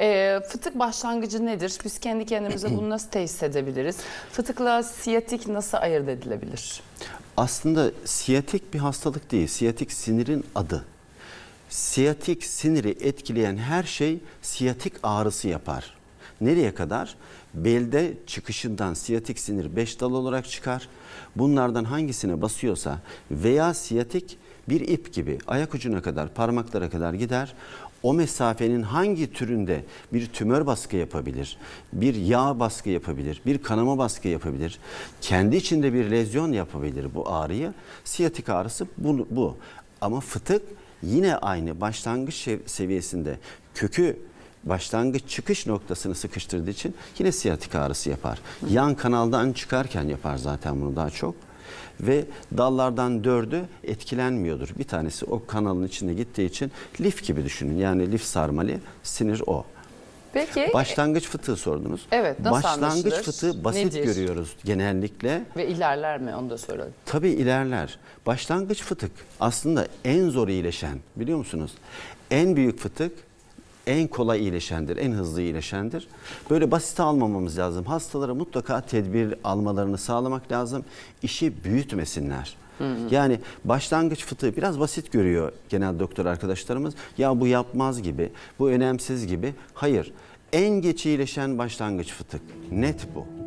Ee, fıtık başlangıcı nedir? Biz kendi kendimize bunu nasıl teşhis edebiliriz? Fıtıkla siyatik nasıl ayırt edilebilir? Aslında siyatik bir hastalık değil. Siyatik sinirin adı. Siyatik siniri etkileyen her şey siyatik ağrısı yapar. Nereye kadar? Belde çıkışından siyatik sinir 5 dal olarak çıkar. Bunlardan hangisine basıyorsa veya siyatik bir ip gibi ayak ucuna kadar, parmaklara kadar gider. O mesafenin hangi türünde bir tümör baskı yapabilir, bir yağ baskı yapabilir, bir kanama baskı yapabilir, kendi içinde bir lezyon yapabilir bu ağrıyı. Siyatik ağrısı bu. bu. Ama fıtık yine aynı başlangıç seviyesinde kökü başlangıç çıkış noktasını sıkıştırdığı için yine siyatik ağrısı yapar. Yan kanaldan çıkarken yapar zaten bunu daha çok. Ve dallardan dördü etkilenmiyordur. Bir tanesi o kanalın içinde gittiği için lif gibi düşünün. Yani lif sarmalı sinir o. Peki Başlangıç fıtığı sordunuz. Evet, nasıl Başlangıç anlaşılır? fıtığı basit Nedir? görüyoruz genellikle. ve ilerler mi onu da soralım. Tabii ilerler. Başlangıç fıtık aslında en zor iyileşen biliyor musunuz? En büyük fıtık en kolay iyileşendir, en hızlı iyileşendir. Böyle basit almamamız lazım. Hastalara mutlaka tedbir almalarını sağlamak lazım. İşi büyütmesinler. Yani başlangıç fıtığı biraz basit görüyor genel doktor arkadaşlarımız. Ya bu yapmaz gibi, bu önemsiz gibi. Hayır. En geç iyileşen başlangıç fıtık. Net bu.